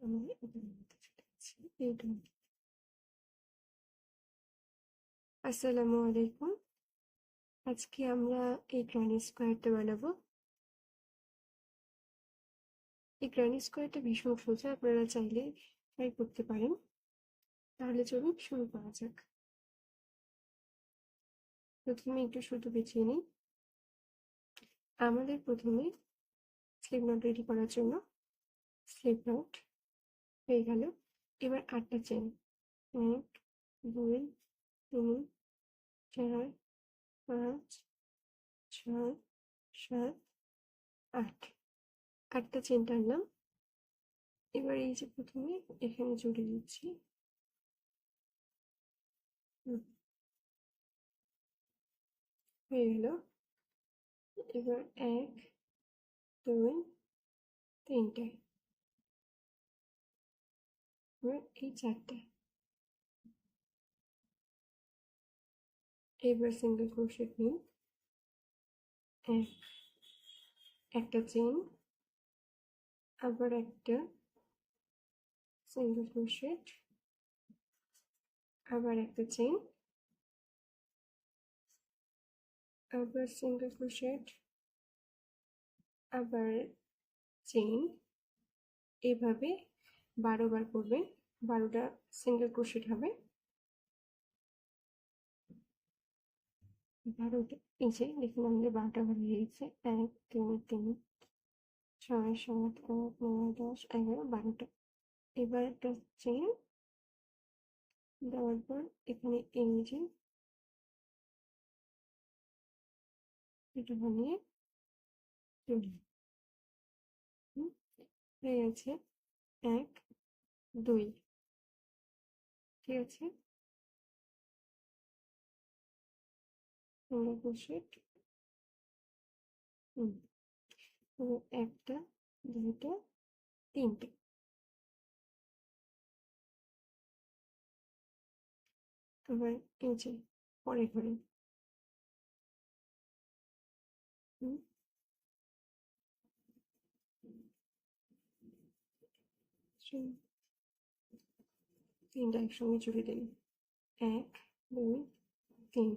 আমি আসসালামু আলাইকুম। আজকে আমরা এই গ্রানি স্কোয়ারটা বানাবো। এই গ্রানি স্কোয়ারটা ভীষণ সোজা, আপনারা চাইলে ট্রাই করতে পারেন। তাহলে চলুন শুরু করা যাক। প্রথমে একটু শুধু বেছিয়ে নিই। আমাদের প্রথমে স্লিপ নোট রেডি করার জন্য স্লিপ নোট হয়ে গেল। এবার আটটা চেন। এক, দুই, তিন, চার, পাঁচ, ছয়, সাত, আট। আটটা চেন টানলাম এবার এই যে প্রথমে এখানে জুড়ে দিচ্ছি। হয়ে গেল। এবার এক, দুই তিনটে এবার এই চারটে এবার সিঙ্গেল ক্রোশেট নিন এক একটা চেন আবার একটা সিঙ্গেল ক্রোশেট আবার একটা চেন আবার সিঙ্গেল ক্রোশেট আবার চেন এভাবে বারো বার করবেন বারোটা সিঙ্গেল ক্রোশেট হবে। বারোটা, এই যে দেখুন আমাদের বারোটা বার হয়ে গেছে এক তিন তিন, ছয়, সাত, আট, নয়, দশ, এগারো, বারোটা। এবার একটা চেন দেওয়ার পর এখানে যে এটা বানিয়ে তুলি হয়ে গেছে। এক দুই। ঠিক আছে? হুম। একটা দুইটা তিনটে। আবার এই যে পরে ঘরে। হুম। তিনটা একসঙ্গে জুড়ে দিন এক, দুই, তিন।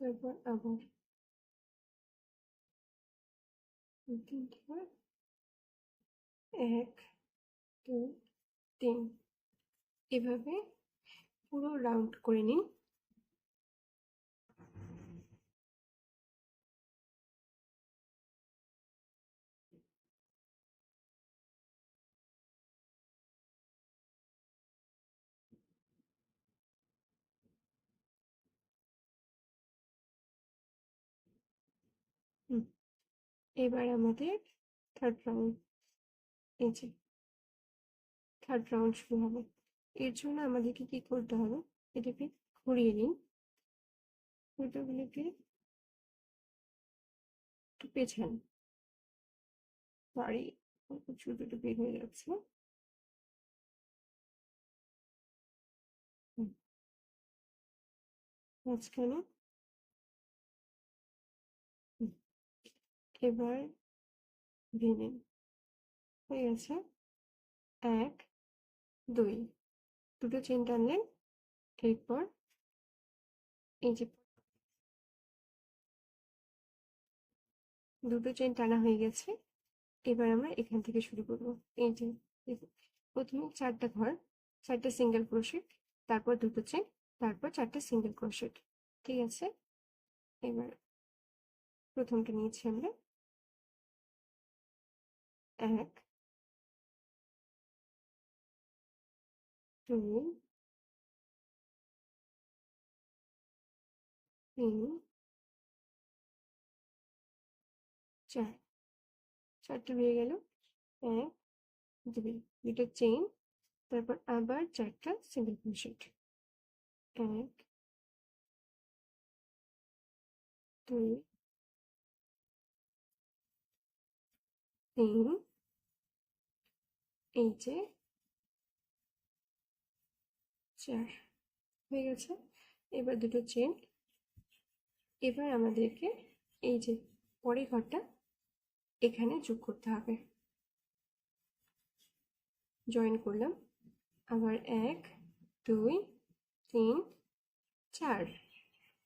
তারপর আবার। এক, দুই, তিন। এভাবে পুরো রাউন্ড করে নিন এবার আমাদের থার্ড রাউন্ড এই যে থার্ড রাউন্ড শুরু হবে। এর জন্য আমাদেরকে কি করতে হবে? এটাকে ঘুরিয়ে নিন। সুতোগুলোকে একটু পেছান। সরি সুতোটা বের হয়ে যাচ্ছে। মাঝখানে এবার ভেঙে হয়ে গেছে এক, দুই। দুটো চেন টানলেন এরপর এই যে দুটো চেন টানা হয়ে গেছে, এবার আমরা এখান থেকে শুরু করব। এই যে প্রথমে চারটা ঘর, চারটা সিঙ্গেল ক্রোশেট তারপর দুটো চেন তারপর চারটা সিঙ্গেল ক্রোশেট ঠিক আছে? এবার প্রথমটা নিয়েছি আমরা। এক দুই তিন চার চারটে হয়ে গেল এক দুই দুটো চেইন তারপর আবার চারটা সিঙ্গেল ক্রোশেট এক দুই তিন এই যে চার হয়ে গেছে। এবার দুটো চেন এবার আমাদেরকে এই যে পরের ঘরটা এখানে যোগ করতে হবে। জয়েন করলাম। আবার এক, দুই, তিন, চার।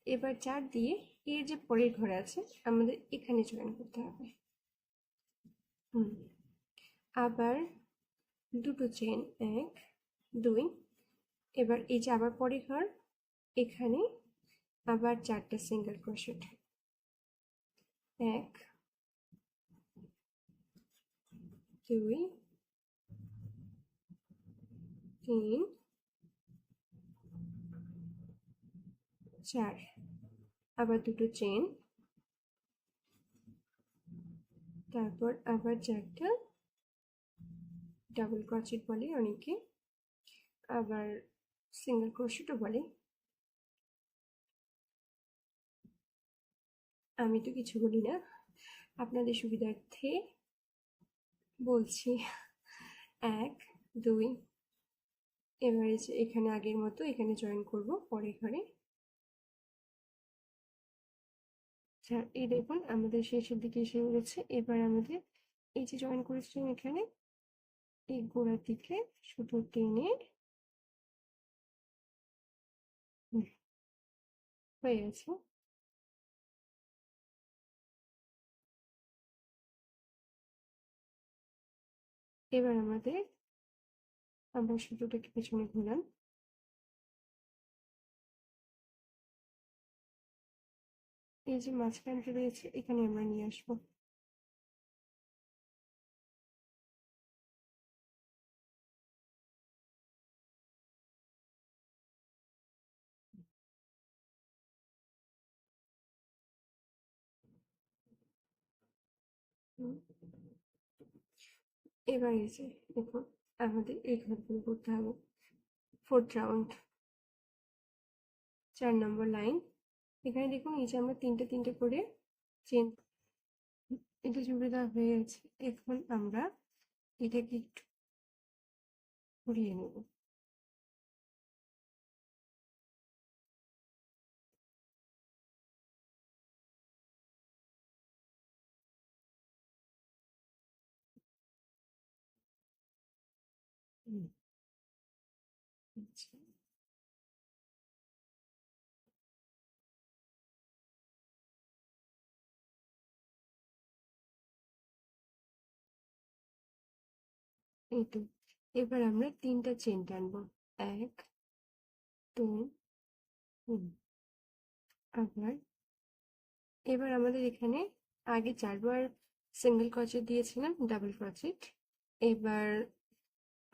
এবার চার দিয়ে এর যে পরের ঘরে আছে, আমাদের এখানে জয়েন করতে হবে। হুম। আবার দুটো চেন এক, দুই, এবার এই যে আবার পরের ঘর, এখানে আবার চারটা সিঙ্গেল ক্রোশেট এক, দুই, তিন, চার, আবার দুটো চেন তারপর আবার চারটা ডাবল ক্রচেট বলে অনেকে, আবার সিঙ্গেল ক্রোশেটও বলে। আমি তো কিছু বলি না। আপনাদের সুবিধার্থে বলছি, এক, দুই এবারে এখানে আগের মতো, এখানে জয়েন করব, পরে ঘরে। আচ্ছা এই দেখুন, আমাদের শেষের দিকে এসে গেছে। এবার আমাদের এই যে জয়েন করেছিলাম এখানে এই গোড়ার দিকে শুধু টেনে হয়ে গেছে। এবার আমাদের আমরা সুতোটাকে পেছনে ঘুরান। এই যে মাঝখানটা রয়েছে, এখানে আমরা নিয়ে আসব। এবার যে দেখুন, আমাদের এই ঘরগুলো করতে হবে। ফোর্থ রাউন্ড চার নম্বর লাইন এখানে দেখুন, এই যে আমরা তিনটে তিনটে করে চেন এটা দেওয়া হয়ে গেছে। এখন আমরা এটাকে একটু ঘুরিয়ে নেব। এই তো, এবার আমরা তিনটা চেন টানবো এক দুই আবার এবার আমাদের এখানে আগে চারবার সিঙ্গেল ক্রচেট দিয়েছিলাম ডাবল ক্রচেট এবার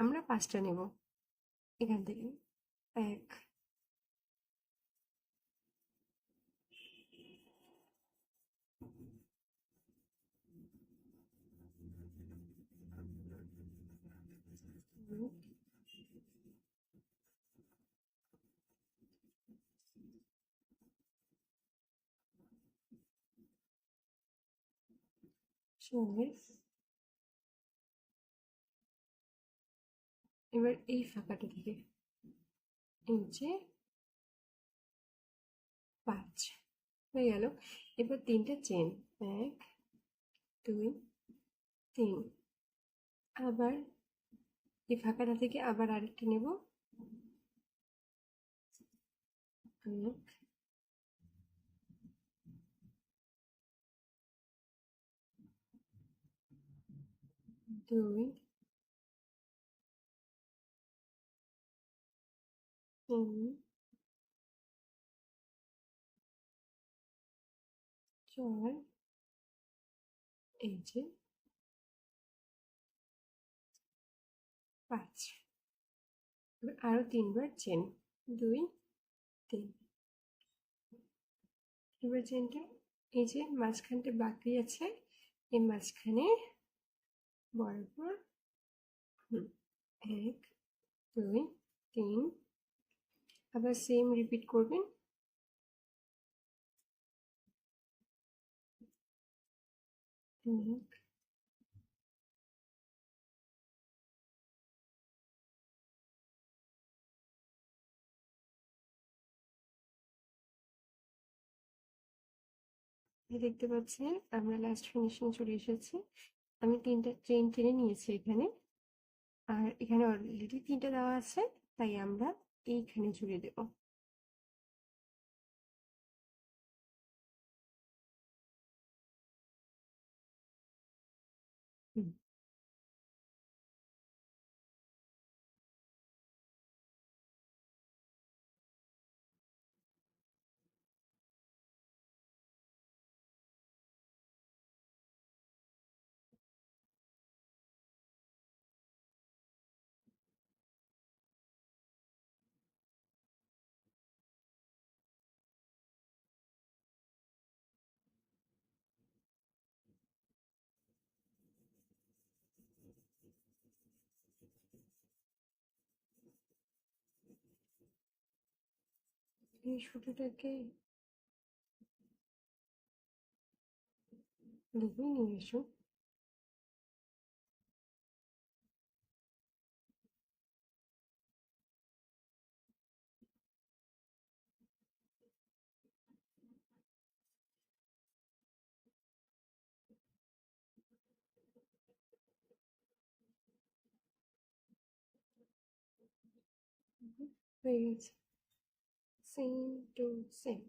আমরা পাঁচটা নেব এখান থেকে। এক এবার এই ফাঁকাটা থেকে এই যে পাঁচ হয়ে গেল। এবার তিনটা চেন, এক, দুই, তিন। আবার এই ফাঁকাটা থেকে আবার আরেকটা নেব। এক দুই তিন চার এই যে পাঁচ আরও তিনবার চেন দুই তিন এবার চেনটা এই যে মাঝখানটা বাকি আছে। এই মাঝখানে বরাবর এক দুই তিন আবার সেম রিপিট করবেন? দেখতে পাচ্ছেন, আমরা লাস্ট ফিনিশিং চলে এসেছি। আমি তিনটা চেইন টেনে নিয়েছি এখানে। আর এখানে অলরেডি তিনটা দেওয়া আছে, তাই আমরা এইখানে জুড়ে দেব। এই সুতোটাকে দেখুন নিয়ে এসো। হয়ে গেছে। Same to same